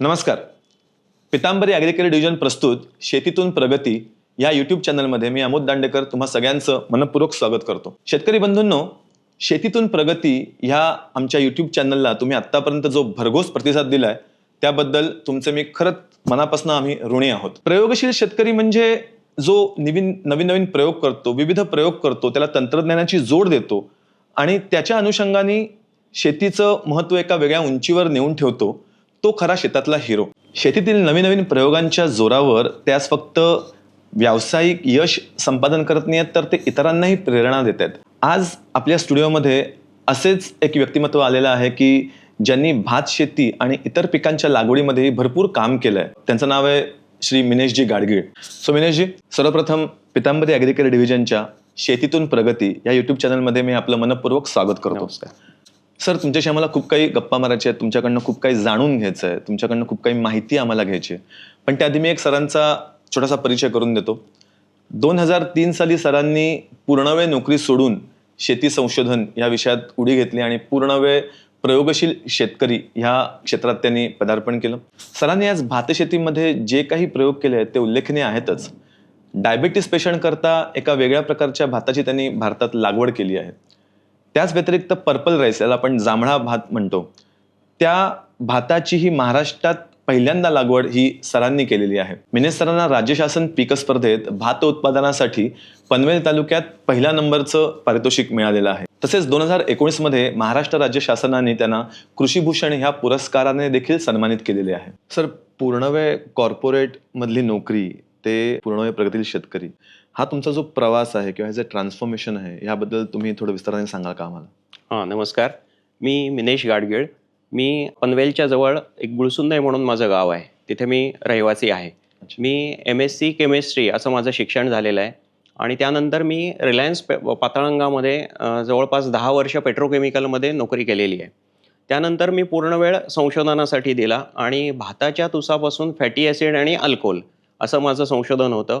नमस्कार. Pitambari agriculture division प्रस्तुत शेतीतून प्रगती या युट्यूब चॅनलमध्ये मी अमोद दांडेकर तुम्हा सगळ्यांचं मनपूर्वक स्वागत करतो. शेतकरी बंधूंनो शेतीतून प्रगती ह्या आमच्या यूट्यूब चॅनलला तुम्ही आत्तापर्यंत जो भरघोस प्रतिसाद दिलाय त्याबद्दल तुमचं मी खरंच मनापासून आम्ही ऋणी आहोत. प्रयोगशील शेतकरी म्हणजे जो नवीन नवीन नवीन प्रयोग करतो विविध प्रयोग करतो त्याला तंत्रज्ञानाची जोड देतो आणि त्याच्या अनुषंगाने शेतीचं महत्त्व एका वेगळ्या उंचीवर नेऊन ठेवतो. तो खरा शेतातला हिरो. शेतीतील नवीन नवीन प्रयोगांच्या जोरावर त्यास फक्त व्यावसायिक यश संपादन करत नाहीत तर ते इतरांनाही प्रेरणा देत आहेत. आज आपल्या स्टुडिओमध्ये असेच एक व्यक्तिमत्व आलेलं आहे की ज्यांनी भात शेती आणि इतर पिकांच्या लागवडीमध्ये भरपूर काम केलंय. त्यांचं नाव आहे श्री मिनेशजी गाडगीळ. सो मिनेशजी सर्वप्रथम पितांबरी ॲग्रिकल्चर डिव्हिजनच्या शेतीतून प्रगती या युट्यूब चॅनलमध्ये मी आपलं मनपूर्वक स्वागत करतो. सर तुमच्याशी आम्हाला खूप काही गप्पा मारायच्या आहेत. तुमच्याकडनं खूप काही जाणून घ्यायचं आहे. तुमच्याकडनं खूप काही माहिती आम्हाला घ्यायची आहे. पण त्याआधी मी एक सरांचा छोटासा परिचय करून देतो. दोन हजार तीन साली सरांनी पूर्णवेळ नोकरी सोडून शेती संशोधन या विषयात उडी घेतली आणि पूर्णवेळ प्रयोगशील शेतकरी ह्या क्षेत्रात त्यांनी पदार्पण केलं. सरांनी आज भातशेतीमध्ये जे काही प्रयोग केले आहेत ते उल्लेखनीय आहेतच. डायबेटीस पेशंट करता एका वेगळ्या प्रकारच्या भाताची त्यांनी भारतात लागवड केली आहे. त्याच व्यतिरिक्त पर्पल राईस याला आपण जांभळा भात म्हणतो. त्या भाताची ही महाराष्ट्रात पहिल्यांदा लागवड ही सरांनी केलेली आहे. मिनेस सरांना राज्य शासन पीक स्पर्धेत भात उत्पादनासाठी पनवेल तालुक्यात पहिल्या नंबरचं पारितोषिक मिळालेलं आहे. तसेच दोन हजार एकोणीसमध्ये महाराष्ट्र राज्य शासनाने त्यांना कृषीभूषण ह्या पुरस्काराने देखील सन्मानित केलेले आहे. सर पूर्णवेळ कॉर्पोरेट मधली नोकरी ते पूर्णवेळ प्रगतील शेतकरी. हा तुमचा जो प्रवास आहे किंवा हे जे ट्रान्सफॉर्मेशन आहे याबद्दल तुम्ही थोडं विस्ताराने सांगा का आम्हाला? हां नमस्कार. मी मिनेश गाडगीळ. मी पनवेलच्या जवळ एक गुळसुंदे म्हणून माझं गाव आहे. तिथे मी रहिवासी आहे. मी एम एस सी केमिस्ट्री असं माझं शिक्षण झालेलं आहे. आणि त्यानंतर मी रिलायन्स पे पाताळंगामध्ये जवळपास दहा वर्ष पेट्रोकेमिकलमध्ये नोकरी केलेली आहे. त्यानंतर मी पूर्ण वेळ संशोधनासाठी दिला आणि भाताच्या तुसापासून फॅटी ॲसिड आणि अल्कोहोल असं माझं संशोधन होतं.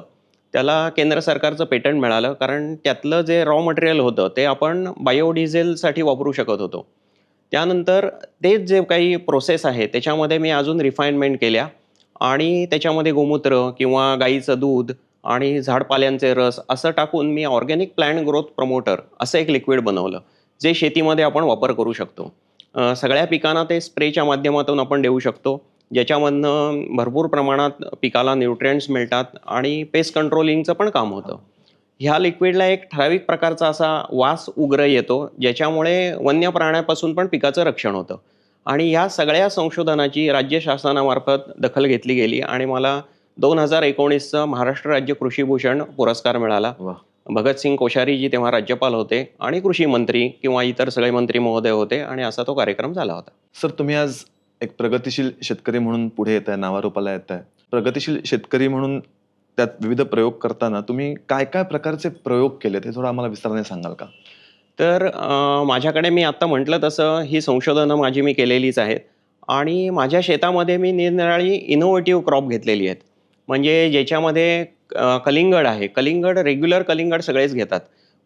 त्याला केंद्र सरकारचं पेटंट मिळालं कारण त्यातलं जे रॉ मटेरियल होतं ते आपण बायोडिझेलसाठी वापरू शकत होतो. त्यानंतर तेच जे काही प्रोसेस आहे त्याच्यामध्ये मी अजून रिफाईनमेंट केल्या. आणि त्याच्यामध्ये गोमूत्र किंवा गाईचं दूध आणि झाडपाल्यांचे रस असं टाकून मी ऑर्गॅनिक प्लॅन्ट ग्रोथ प्रमोटर असं एक लिक्विड बनवलं जे शेतीमध्ये आपण वापर करू शकतो. सगळ्या पिकांना ते स्प्रेच्या माध्यमातून आपण देऊ शकतो. ज्याच्यामधनं भरपूर प्रमाणात पिकाला न्यूट्रिएंट्स मिळतात आणि पेस्ट कंट्रोलिंगचं पण काम होतं. ह्या लिक्विडला एक ठराविक प्रकारचा असा वास उग्र येतो ज्याच्यामुळे वन्य प्राण्यापासून पण पिकाचं रक्षण होतं. आणि ह्या सगळ्या संशोधनाची राज्य शासनामार्फत दखल घेतली गेली आणि मला दोन हजार एकोणीसचा महाराष्ट्र राज्य कृषीभूषण पुरस्कार मिळाला. भगतसिंग कोश्यारी जी तेव्हा राज्यपाल होते आणि कृषी मंत्री किंवा इतर सगळे मंत्री महोदय होते आणि असा तो कार्यक्रम झाला होता. सर तुम्ही आज एक प्रगतिशील शेतकरी म्हणून पुढे येत आहे नावारूपाला येत आहे. प्रगतिशील शेतकरी म्हणून त्यात विविध प्रयोग करताना तुम्ही काय काय प्रकारचे प्रयोग केले ते थोडं आम्हाला विस्ताराने सांगाल का? तर माझ्याकडे मी आत्ता म्हटलं तसं ही संशोधनं माझी मी केलेलीच आहेत. आणि माझ्या शेतामध्ये मी निरनिराळी इनोव्हेटिव्ह क्रॉप घेतलेली आहेत. म्हणजे ज्याच्यामध्ये कलिंगड आहे. कलिंगड रेग्युलर कलिंगड सगळेच घेतात.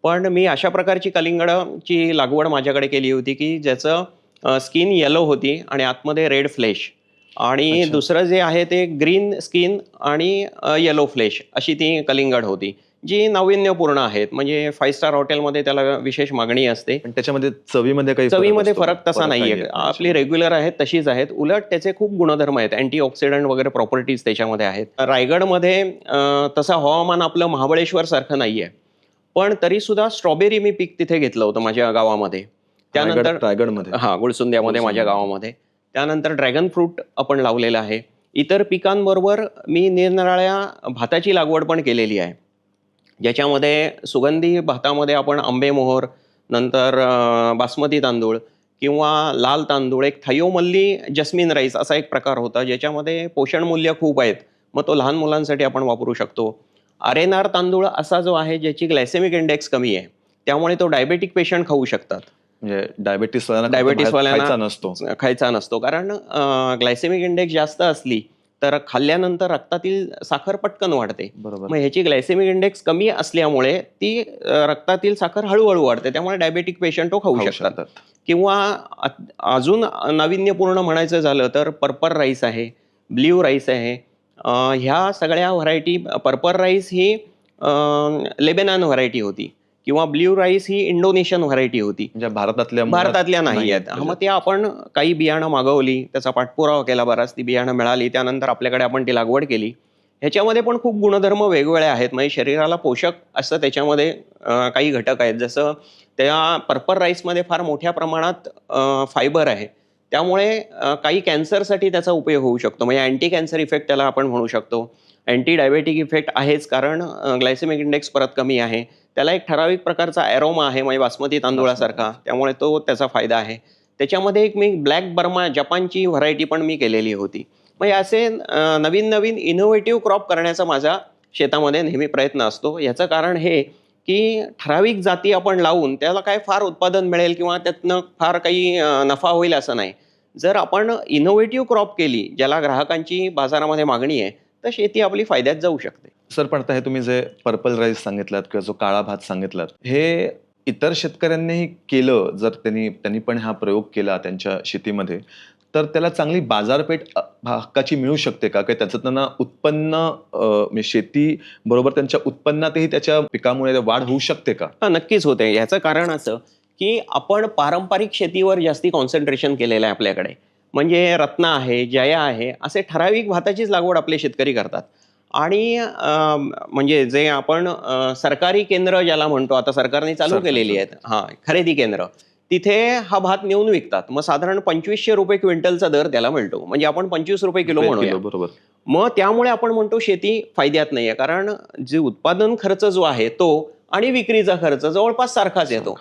पण मी अशा प्रकारची कलिंगडची लागवड माझ्याकडे केली होती की ज्याचं स्किन येलो होती आणि आतमध्ये रेड फ्लेश आणि. दुसरं जे आहे ते ग्रीन स्किन आणि येलो फ्लेश अशी ती कलिंगड होती जी नाविन्यपूर्ण आहेत. म्हणजे फाईव्ह स्टार हॉटेलमध्ये त्याला विशेष मागणी असते. पण त्याच्यामध्ये चवीमध्ये काही चवीमध्ये? फरक तसा नाहीये. आपली रेग्युलर आहेत तशीच आहेत. उलट त्याचे खूप गुणधर्म आहेत. अँटी ऑक्सिडंट वगैरे प्रॉपर्टीज त्याच्यामध्ये आहेत. रायगडमध्ये तसं हवामान आपलं महाबळेश्वर सारखं नाहीये. पण तरी सुद्धा स्ट्रॉबेरी मी पीक तिथे घेतलं होतं माझ्या गावामध्ये. त्यानंतर रायगड- रायगडमध्ये. हा गुळसुंद्यामध्ये माझ्या. गावामध्ये. त्यानंतर ड्रॅगन फ्रूट आपण लावलेलं आहे. इतर पिकांबरोबर मी निरनिराळ्या भाताची लागवड पण केलेली आहे. ज्याच्यामध्ये सुगंधी भातामध्ये आपण आंबेमोहर नंतर बासमती तांदूळ किंवा लाल तांदूळ एक थायोमल्ली जस्मिन राईस असा एक प्रकार होता ज्याच्यामध्ये पोषण मूल्य खूप आहेत. मग तो लहान मुलांसाठी आपण वापरू शकतो. आर एन आर तांदूळ असा जो आहे ज्याची ग्लायसेमिक इंडेक्स कमी आहे. त्यामुळे तो डायबेटिक पेशंट खाऊ शकतात. म्हणजे डायबेटीस वाल्यांना- नसतो. खायचा नसतो. कारण ग्लायसेमिक इंडेक्स जास्त असली तर खाल्ल्यानंतर रक्तातील साखर पटकन वाढते. बरोबर. मग ह्याची ग्लायसेमिक इंडेक्स कमी असल्यामुळे ती रक्तातील साखर हळूहळू वाढते. त्यामुळे डायबेटिक पेशंट तो खाऊ शकतात. किंवा अजून नाविन्यपूर्ण म्हणायचं झालं तर पर्पर राईस आहे ब्ल्यू राईस आहे. ह्या सगळ्या व्हरायटी पर्पर राईस ही लेबेनान व्हरायटी होती. किंवा ब्ल्यू राईस ही इंडोनेशियन व्हरायटी होती. म्हणजे भारतातल्या भारतातल्या नाही आहेत. मग ते आपण काही बियाणं मागवली त्याचा पाठपुरावा केला बराच ती बियाणं मिळाली त्यानंतर आपल्याकडे आपण ती लागवड केली. ह्याच्यामध्ये पण खूप गुणधर्म वेगवेगळे आहेत. म्हणजे शरीराला पोषक असं त्याच्यामध्ये काही घटक आहेत. जसं त्या पर्पर राईसमध्ये फार मोठ्या प्रमाणात फायबर आहे. त्यामुळे काही कॅन्सरसाठी त्याचा उपयोग होऊ शकतो. म्हणजे अँटी कॅन्सर इफेक्ट त्याला आपण म्हणू शकतो. अँटी डायबेटिक इफेक्ट आहेच कारण ग्लायसेमिक इंडेक्स परत कमी आहे. त्याला एक ठराविक प्रकारचा ॲरोमा आहे म्हणजे बासमती तांदूळासारखा. त्यामुळे तो त्याचा फायदा आहे. त्याच्यामध्ये एक मी ब्लॅक बर्मा जपानची व्हरायटी पण मी केलेली होती. मग असे नवीन नवीन इनोव्हेटिव्ह क्रॉप करण्याचा माझा शेतामध्ये नेहमी प्रयत्न असतो. याचं कारण हे की ठराविक जाती आपण लावून त्याला काय फार उत्पादन मिळेल किंवा त्यातनं फार काही नफा होईल असं नाही. जर आपण इनोव्हेटिव्ह क्रॉप केली ज्याला ग्राहकांची बाजारामध्ये मागणी आहे तर शेती आपली फायद्यात जाऊ शकते. सर पण आता हे तुम्ही जे पर्पल राईस सांगितलात किंवा जो काळा भात सांगितलात हे इतर शेतकऱ्यांनीही केलं जर त्यांनी त्यांनी पण हा प्रयोग केला त्यांच्या शेतीमध्ये तर त्याला चांगली बाजारपेठ हक्काची मिळू शकते का? काही त्याचं त्यांना उत्पन्न म्हणजे शेती बरोबर त्यांच्या उत्पन्नातही त्याच्या पिकामुळे वाढ होऊ शकते का? हा नक्कीच होते. याचं कारण असं की आपण पारंपरिक शेतीवर जास्ती कॉन्सन्ट्रेशन केलेलं आहे आपल्याकडे. म्हणजे रत्ना आहे जया आहे असे ठराविक भाताचीच लागवड आपले शेतकरी करतात. आणि म्हणजे जे आपण सरकारी केंद्र ज्याला म्हणतो आता सरकारने चालू केलेली आहेत हा खरेदी केंद्र तिथे हा भात नेऊन विकतात. मग साधारण पंचवीसशे रुपये क्विंटलचा दर त्याला मिळतो. म्हणजे आपण पंचवीस रुपये किलो म्हणूया. किलो, बरोबर. मग त्यामुळे आपण म्हणतो शेती फायद्यात नाहीये कारण जे उत्पादन खर्च जो आहे तो आणि विक्रीचा खर्च जवळपास सारखाच येतो.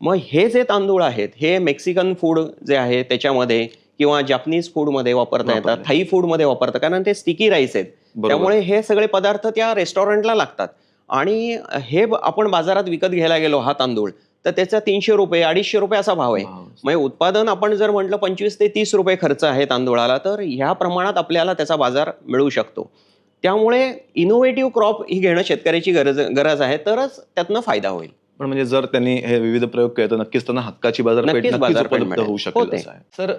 मग हे जे तांदूळ आहेत हे मेक्सिकन फूड जे आहे त्याच्यामध्ये किंवा जपानीज फूडमध्ये वापरता येतात. थाई फूडमध्ये वापरतात कारण ते स्टिकी राईस आहेत. त्यामुळे हे सगळे पदार्थ त्या रेस्टॉरंटला लागतात आणि हे आपण बाजारात विकत घ्यायला गेलो हा तांदूळ तर त्याचा तीनशे रुपये अडीचशे रुपये असा भाव आहे. म्हणजे उत्पादन आपण जर म्हटलं पंचवीस ते तीस रुपये खर्च आहे तांदूळाला तर ह्या प्रमाणात आपल्याला त्याचा बाजार मिळू शकतो त्यामुळे इनोव्हेटिव्ह क्रॉप ही घेणं शेतकऱ्याची गरज गरज आहे तरच त्यातनं फायदा होईल पण म्हणजे जर त्यांनी हे विविध प्रयोग केले तर नक्कीच त्यांना हक्काची बाजारपेठ उपलब्ध. होऊ शकेल आहे. सर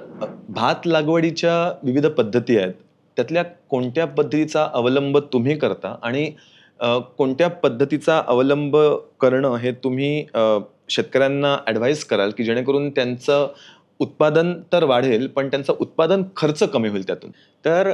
भात लागवडीच्या विविध पद्धती आहेत. त्यातल्या कोणत्या पद्धतीचा अवलंब तुम्ही करता? आणि कोणत्या पद्धतीचा अवलंब करणं हे तुम्ही शेतकऱ्यांना ऍडवाइस कराल की जेणेकरून त्यांचं उत्पादन तर वाढेल पण त्यांचा उत्पादन खर्च कमी होईल त्यातून? तर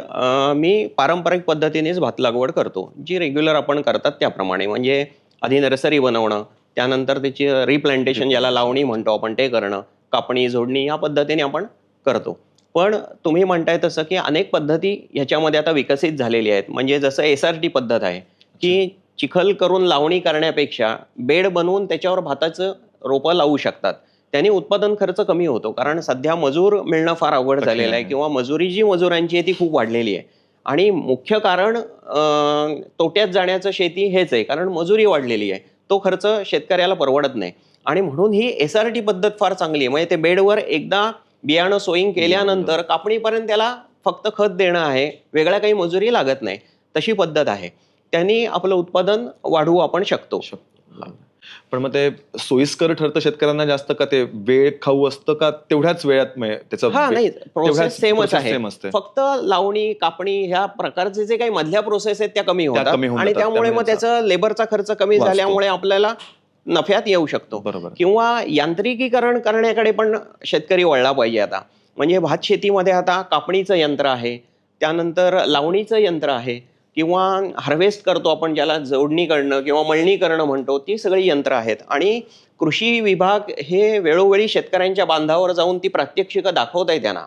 मी पारंपरिक पद्धतीनेच भात लागवड करतो. जी रेग्युलर आपण करतात त्याप्रमाणे. म्हणजे आधी नर्सरी बनवणं त्यानंतर त्याची रिप्लांटेशन ज्याला लावणी म्हणतो आपण ते करणं कापणी जोडणी या पद्धतीने आपण करतो. पण तुम्ही म्हणताय तसं की अनेक पद्धती ह्याच्यामध्ये आता विकसित झालेली आहेत. म्हणजे जसं एस आर टी पद्धत आहे की चिखल करून लावणी करण्यापेक्षा बेड बनवून त्याच्यावर भाताचं रोपं लावू शकतात. त्यांनी उत्पादन खर्च कमी होतो कारण सध्या मजूर मिळणं फार अवघड झालेलं आहे. किंवा मजुरी जी मजुरांची आहे ती खूप वाढलेली आहे. आणि मुख्य कारण तोट्यात जाण्याचं शेती हेच आहे कारण मजुरी वाढलेली आहे. तो खर्च शेतकऱ्याला परवडत नाही. आणि म्हणून ही एस आर टी पद्धत फार चांगली आहे. म्हणजे ते बेडवर एकदा बियाणं सोईंग केल्यानंतर कापणीपर्यंत त्याला फक्त खत देणं आहे. वेगळ्या काही मजुरी लागत नाही. तशी पद्धत आहे. त्यांनी आपलं उत्पादन वाढवू आपण शकतो. पण मग ते सोयीस्कर ठरतं शेतकऱ्यांना जास्त का ते वेळ खाऊ असतं का तेवढ्याच वेळात म्हणजे त्याचं हा नाही प्रोसेस सेमच आहे. फक्त लावणी कापणी ह्या प्रकारचे जे काही मधल्या प्रोसेस आहेत त्या कमी होतात आणि. त्यामुळे मग त्याचं लेबरचा खर्च कमी. झाल्यामुळे आपल्याला नफ्यात येऊ शकतो बरोबर किंवा यांत्रिकीकरण करण्याकडे पण शेतकरी वळला पाहिजे आता म्हणजे भात शेतीमध्ये आता कापणीचं यंत्र आहे त्यानंतर लावणीचं यंत्र आहे किंवा हार्वेस्ट करतो आपण ज्याला जोडणी करणं किंवा मळणी करणं म्हणतो ती सगळी यंत्र आहेत. आणि कृषी विभाग हे वेळोवेळी शेतकऱ्यांच्या बांधावर जाऊन ती प्रात्यक्षिकं दाखवत आहे त्यांना.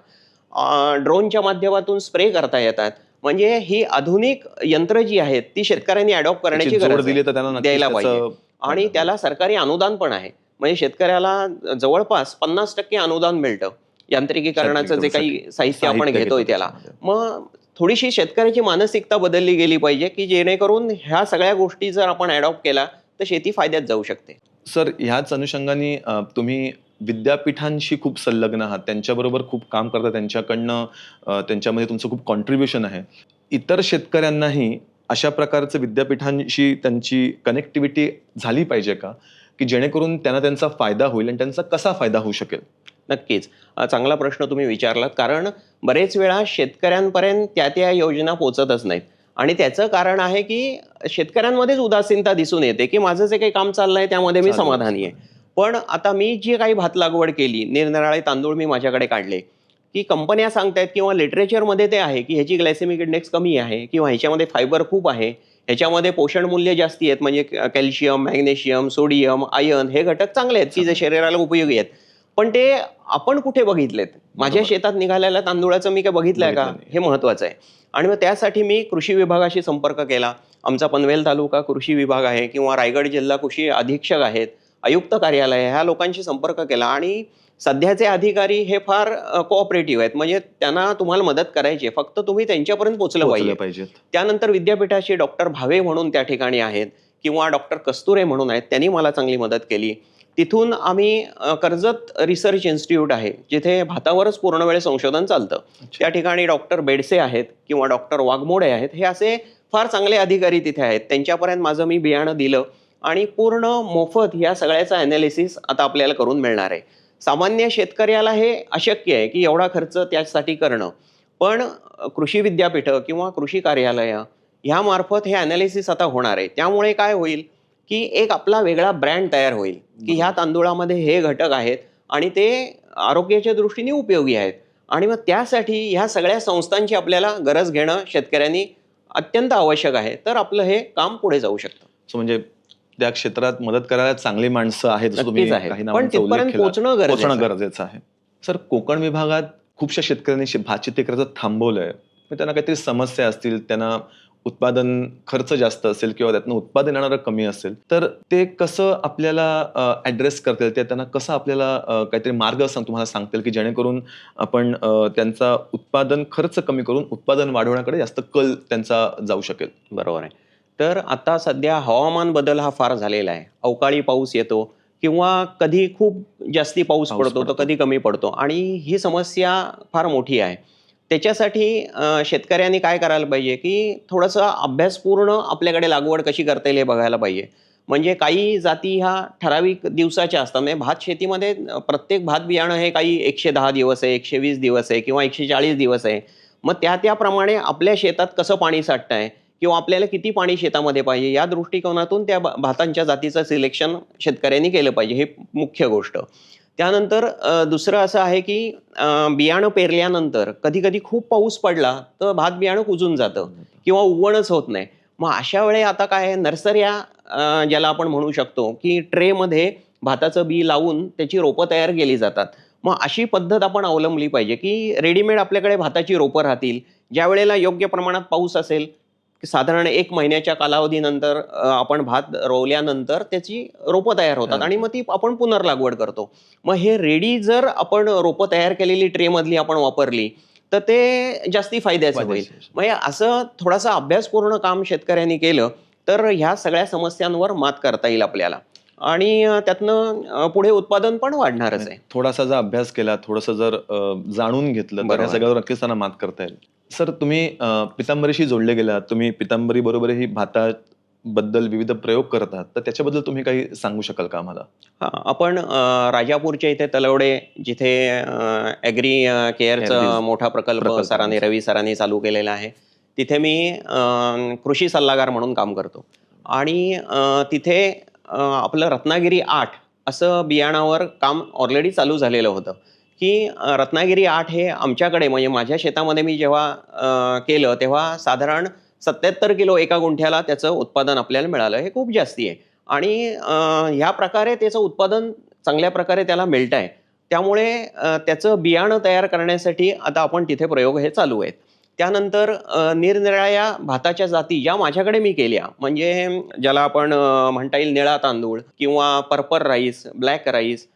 ड्रोनच्या माध्यमातून स्प्रे करता येतात. म्हणजे ही आधुनिक यंत्र जी आहेत ती शेतकऱ्यांनी अडॉप्ट करण्याची गरज. दिली तर त्यांना द्यायला पाहिजे. आणि त्याला सरकारी अनुदान पण आहे. म्हणजे शेतकऱ्याला जवळपास पन्नास टक्के अनुदान मिळतं. यांत्रिकीकरणाचं जे काही साहित्य आपण घेतोय घेतो त्याला. मग थोडीशी शेतकऱ्याची मानसिकता बदलली गेली पाहिजे की जेणेकरून ह्या सगळ्या गोष्टी जर आपण अडॉप्ट केला तर शेती फायद्यात जाऊ शकते. सर ह्याच अनुषंगाने तुम्ही विद्यापीठांशी खूप संलग्न आहात. त्यांच्याबरोबर खूप काम करता. त्यांच्याकडनं त्यांच्यामध्ये तुमचं खूप कॉन्ट्रीब्युशन आहे. इतर शेतकऱ्यांनाही अशा प्रकारचं विद्यापीठांशी त्यांची कनेक्टिव्हिटी झाली पाहिजे का? की जेणेकरून त्यांना त्यांचा फायदा होईल आणि त्यांचा कसा फायदा होऊ शकेल? नक्कीच. चांगला प्रश्न तुम्ही विचारलात. कारण बरेच वेळा शेतकऱ्यांपर्यंत त्या त्या योजना पोहोचतच नाहीत. आणि त्याचं कारण आहे की शेतकऱ्यांमध्येच उदासीनता दिसून येते की माझं जे काही काम चाललंय त्यामध्ये मी चालेल. समाधानी आहे. पण आता मी जी काही भात लागवड केली निरनिराळे तांदूळ मी माझ्याकडे काढले की कंपन्या सांगतायत किंवा लिटरेचरमध्ये ते आहे की ह्याची ग्लायसेमिक इंडेक्स कमी आहे किंवा ह्याच्यामध्ये फायबर खूप आहे ह्याच्यामध्ये पोषण मूल्य जास्ती आहेत म्हणजे कॅल्शियम मॅग्नेशियम सोडियम आयर्न हे घटक चांगले आहेत की जे शरीराला उपयोगी आहेत. पण ते आपण कुठे बघितलेत? माझ्या. शेतात निघालेल्या तांदूळाचं मी काय बघितलंय का. हे महत्वाचं आहे. आणि मग त्यासाठी मी कृषी विभागाशी संपर्क केला. आमचा पनवेल तालुका कृषी विभाग आहे किंवा रायगड जिल्हा कृषी अधीक्षक आहेत आयुक्त कार्यालय ह्या लोकांशी संपर्क केला. आणि सध्याचे अधिकारी हे फार कोऑपरेटिव्ह आहेत. म्हणजे त्यांना तुम्हाला मदत करायची फक्त तुम्ही त्यांच्यापर्यंत पोहोचलं पोहोचले पाहिजे. त्यानंतर विद्यापीठाचे डॉक्टर भावे म्हणून त्या ठिकाणी आहेत किंवा डॉक्टर कस्तुरे म्हणून आहेत त्यांनी मला चांगली मदत केली. तिथून आम्ही कर्जत रिसर्च इन्स्टिट्यूट आहे जिथे भातावरच पूर्ण वेळ संशोधन चालतं. त्या ठिकाणी डॉक्टर बेडसे आहेत किंवा डॉक्टर वाघमोडे आहेत हे असे फार चांगले अधिकारी तिथे आहेत. त्यांच्यापर्यंत माझं मी बियाणं दिलं आणि पूर्ण मोफत या सगळ्याचं अनालिसिस आता आपल्याला करून मिळणार आहे. सामान्य शेतकऱ्याला हे अशक्य आहे की एवढा खर्च त्यासाठी करणं. पण कृषी विद्यापीठं किंवा कृषी कार्यालयं ह्यामार्फत हे अनालिसिस आता होणार आहे. त्यामुळे काय होईल? की एक आपला वेगळा ब्रँड तयार होईल. की ह्या तांदूळामध्ये हे घटक आहेत आणि ते आरोग्याच्या दृष्टीने उपयोगी आहेत. आणि मग त्यासाठी ह्या सगळ्या संस्थांची आपल्याला गरज घेणं शेतकऱ्यांनी अत्यंत आवश्यक आहे. तर आपलं हे काम पुढे जाऊ शकतं. सो म्हणजे त्या क्षेत्रात मदत करायला चांगली माणसं आहेत पण तिथपर्यंत. पोहोचणं गरजेचं आहे. गरजेचं आहे. सर कोकण विभागात खूपशा शेतकऱ्यांनी शे- भात शेती करायचं थांबवलंय. त्यांना काहीतरी समस्या असतील त्यांना उत्पादन खर्च जास्त असेल किंवा त्यातनं उत्पादन येणारं कमी असेल तर ते कसं आपल्याला ऍड्रेस करतील ते त्यांना कसं आपल्याला काहीतरी मार्ग सांग तुम्हाला सांगतील की जेणेकरून आपण त्यांचा उत्पादन खर्च कमी करून उत्पादन वाढवण्याकडे जास्त कल त्यांचा जाऊ शकेल? बरोबर आहे. तर आता सध्या हवामान बदल हा फार झालेला आहे. अवकाळी पाऊस येतो किंवा कधी खूप जास्ती पाऊस पडतो तर. कधी कमी पडतो. आणि ही समस्या फार मोठी आहे. त्याच्यासाठी शेतकऱ्यांनी काय करायला पाहिजे की थोडंसं अभ्यासपूर्ण आपल्याकडे लागवड कशी करता येईल हे बघायला पाहिजे. म्हणजे काही जाती ह्या ठराविक दिवसाच्या असतात. म्हणजे भात शेतीमध्ये प्रत्येक भात बियाणं हे काही एकशे दहा दिवस आहे एकशे वीस दिवस आहे किंवा एकशे चाळीस दिवस आहे. मग त्या त्याप्रमाणे आपल्या शेतात कसं पाणी साठतं आहे किंवा आपल्याला किती पाणी शेतामध्ये पाहिजे या दृष्टिकोनातून त्या भातांच्या जातीचं सिलेक्शन शेतकऱ्यांनी केलं पाहिजे. हे मुख्य गोष्ट. त्यानंतर दुसरं असं आहे की बियाणं पेरल्यानंतर कधी कधी खूप पाऊस पडला तर भात बियाणं कुजून जातं किंवा उगवणच होत नाही. मग अशा वेळे आता काय आहे नर्सऱ्या ज्याला आपण म्हणू शकतो की ट्रेमध्ये भाताचं बी लावून त्याची रोपं तयार केली जातात. मग अशी पद्धत आपण अवलंबली पाहिजे की रेडीमेड आपल्याकडे भाताची रोपं राहतील ज्या वेळेला योग्य प्रमाणात पाऊस असेल साधारण एक महिन्याच्या कालावधीनंतर आपण भात रोवल्यानंतर त्याची रोपं तयार होतात. आणि मग ती आपण पुनर्लागवड करतो. मग हे रेडी जर आपण रोपं तयार केलेली ट्रेमधली आपण वापरली तर ते जास्ती फायद्याचं होईल. मग हे असं थोडासा अभ्यासपूर्ण काम शेतकऱ्यांनी केलं तर ह्या सगळ्या समस्यांवर मात करता येईल आपल्याला. आणि त्यातनं पुढे उत्पादन पण वाढणारच आहे. थोडासा जर अभ्यास केला थोडंसं जर जाणून घेतलं तर बरोबर. या सगळ्यावर नक्कीच त्यांना मात करता येईल. सर तुम्ही पितांबरीशी जोडले गेलात तुम्ही पितांबरी बरोबरही भाताबद्दल विविध प्रयोग करत आहात तर त्याच्याबद्दल तुम्ही काही सांगू शकाल का आम्हाला? हा, आपण राजापूरच्या इथे तलवडे जिथे ॲग्री केअरचा मोठा प्रकल्प सरांनी. रवी सरांनी चालू केलेला आहे. तिथे मी कृषी सल्लागार म्हणून काम करतो. आणि तिथे आपलं रत्नागिरी आठ असं बियाणावर काम ऑलरेडी चालू झालेलं होतं. की रत्नागिरी आठ हे आमच्याकडे म्हणजे माझ्या शेतामध्ये मी जेव्हा केलं तेव्हा साधारण सत्याहत्तर किलो एका गुंठ्याला त्याचं उत्पादन आपल्याला मिळालं. हे खूप जास्ती आहे. आणि ह्या प्रकारे त्याचं उत्पादन चांगल्या प्रकारे त्याला मिळत आहे त्यामुळे त्याचं बियाणं तयार करण्यासाठी आता आपण तिथे प्रयोग हे चालू आहेत. त्यानंतर निरनिराळ्या भाताच्या जाती ज्या माझ्याकडे मी केल्या. म्हणजे ज्याला आपण म्हणता येईल निळा तांदूळ किंवा पर्पर राईस ब्लॅक राईस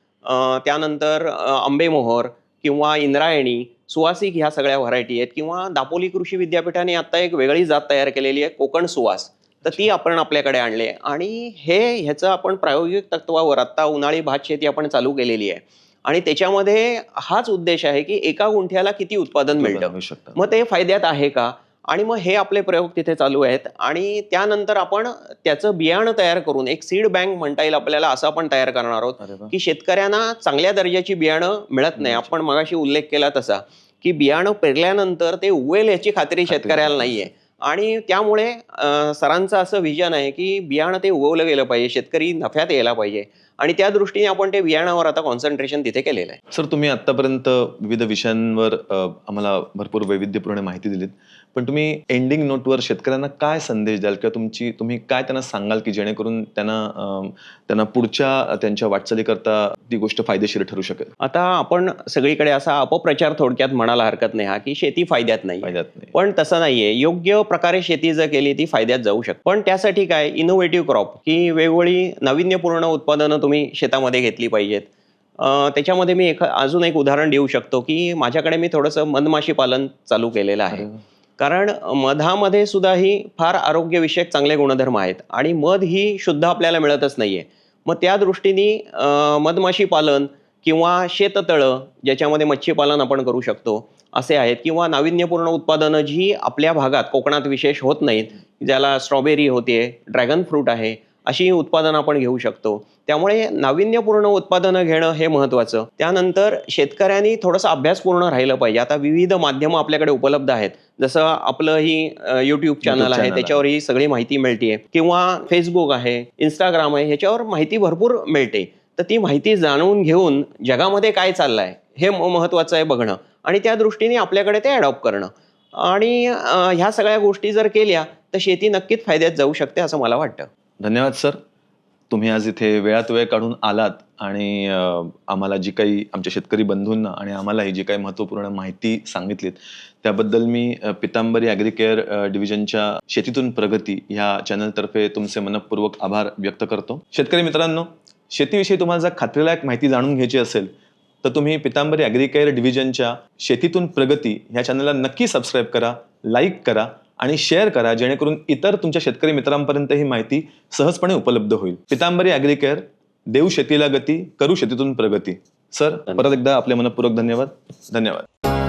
त्यानंतर आंबेमोहर किंवा इंद्रायणी सुवासिक ह्या सगळ्या व्हरायटी आहेत. किंवा दापोली कृषी विद्यापीठाने आता एक वेगळी जात तयार केलेली आहे कोकण सुवास. तर ती आपण आपल्याकडे आणली आहे. आणि हे ह्याचं आपण प्रायोगिक तत्वावर आता उन्हाळी भात शेती आपण चालू केलेली आहे. आणि त्याच्यामध्ये हाच उद्देश आहे की एका गुंठ्याला किती उत्पादन मिळतं? मग ते फायद्यात आहे का? आणि मग हे आपले प्रयोग तिथे चालू आहेत. आणि त्यानंतर आपण त्याचं बियाणं तयार करून एक सीड बँक म्हणता येईल आपल्याला असं आपण तयार करणार आहोत. की शेतकऱ्यांना चांगल्या दर्जाची बियाणं मिळत नाही. आपण मगाशी उल्लेख केला तसा की बियाणं पेरल्यानंतर ते उगवेल याची खात्री शेतकऱ्याला नाहीये. आणि त्यामुळे सरांचं असं विजन आहे की बियाणं ते उगवलं गेलं पाहिजे शेतकरी नफ्यात यायला पाहिजे. आणि त्या दृष्टीने आपण ते बियाणावर आता कॉन्सन्ट्रेशन तिथे केलेलं आहे. सर तुम्ही आतापर्यंत विविध विषयांवर आम्हाला भरपूर वैविध्यपूर्ण माहिती दिलीत. पण तुम्ही एंडिंग नोटवर शेतकऱ्यांना काय संदेश द्याल? किंवा तुमची तुम्ही काय त्यांना सांगाल की जेणेकरून त्यांना त्यांना पुढच्या त्यांच्या वाटचालीकरता ती गोष्ट फायदेशीर ठरू शकेल? आता आपण सगळीकडे असा अपप्रचार थोडक्यात म्हणायला हरकत नाही हा की शेती फायद्यात नाही. फायद्यात नाही. पण तसं नाहीये. योग्य प्रकारे शेती जर केली ती फायद्यात जाऊ शकते. पण त्यासाठी काय? इनोव्हेटिव्ह क्रॉप की वेगवेगळी नाविन्यपूर्ण उत्पादनं तुम्ही शेतामध्ये घेतली पाहिजेत. त्याच्यामध्ये मी एक अजून एक उदाहरण देऊ शकतो की माझ्याकडे मी थोडंसं मधमाशी पालन चालू केलेलं आहे. कारण मधामध्ये सुद्धा ही फार आरोग्यविषयक चांगले गुणधर्म आहेत आणि मध ही शुद्ध आपल्याला मिळतच नाहीये. मग त्या दृष्टीने मधमाशी पालन किंवा शेततळं ज्याच्यामध्ये मच्छी पालन आपण करू शकतो असे आहेत किंवा नाविन्यपूर्ण उत्पादनं जी आपल्या भागात कोकणात विशेष होत नाहीत ज्याला स्ट्रॉबेरी होते ड्रॅगन फ्रूट आहे अशी उत्पादनं आपण घेऊ शकतो. त्यामुळे नाविन्यपूर्ण उत्पादनं घेणं हे महत्त्वाचं. त्यानंतर शेतकऱ्यांनी थोडंसं अभ्यासपूर्ण राहिलं पाहिजे. आता विविध माध्यमं आपल्याकडे उपलब्ध आहेत. जसं आपलं ही युट्यूब चॅनल आहे. त्याच्यावर ही सगळी माहिती मिळते. किंवा फेसबुक आहे इंस्टाग्राम आहे ह्याच्यावर माहिती भरपूर मिळते. तर ती माहिती जाणून घेऊन जगामध्ये काय चाललंय हे महत्त्वाचं आहे बघणं. आणि त्या दृष्टीने आपल्याकडे ते अडॉप्ट करणं. आणि ह्या सगळ्या गोष्टी जर केल्या तर शेती नक्कीच फायद्यात जाऊ शकते असं मला वाटतं. धन्यवाद सर. तुम्ही आज इथे वेळात वेळ काढून आलात आणि आम्हाला जी काही आमच्या शेतकरी बंधूंना आणि आम्हालाही जी काही महत्त्वपूर्ण माहिती सांगितलीत त्याबद्दल मी पितांबरी ॲग्रिकेअर डिव्हिजनच्या शेतीतून प्रगती ह्या चॅनलतर्फे तुमचे मनपूर्वक आभार व्यक्त करतो. शेतकरी मित्रांनो शेतीविषयी तुम्हाला जर खात्रीलायक माहिती जाणून घ्यायची असेल तर तुम्ही पितांबरी ॲग्रिकेअर डिव्हिजनच्या शेतीतून प्रगती ह्या चॅनलला नक्की सबस्क्राईब करा लाईक करा आणि शेअर करा जेणेकरून इतर तुमच्या शेतकरी मित्रांपर्यंत ही माहिती सहजपणे उपलब्ध होईल. पितांबरी ॲग्रिकेअर देऊ शेतीला गती करू शेतीतून प्रगती. सर परत एकदा आपले मनपूर्वक धन्यवाद. धन्यवाद.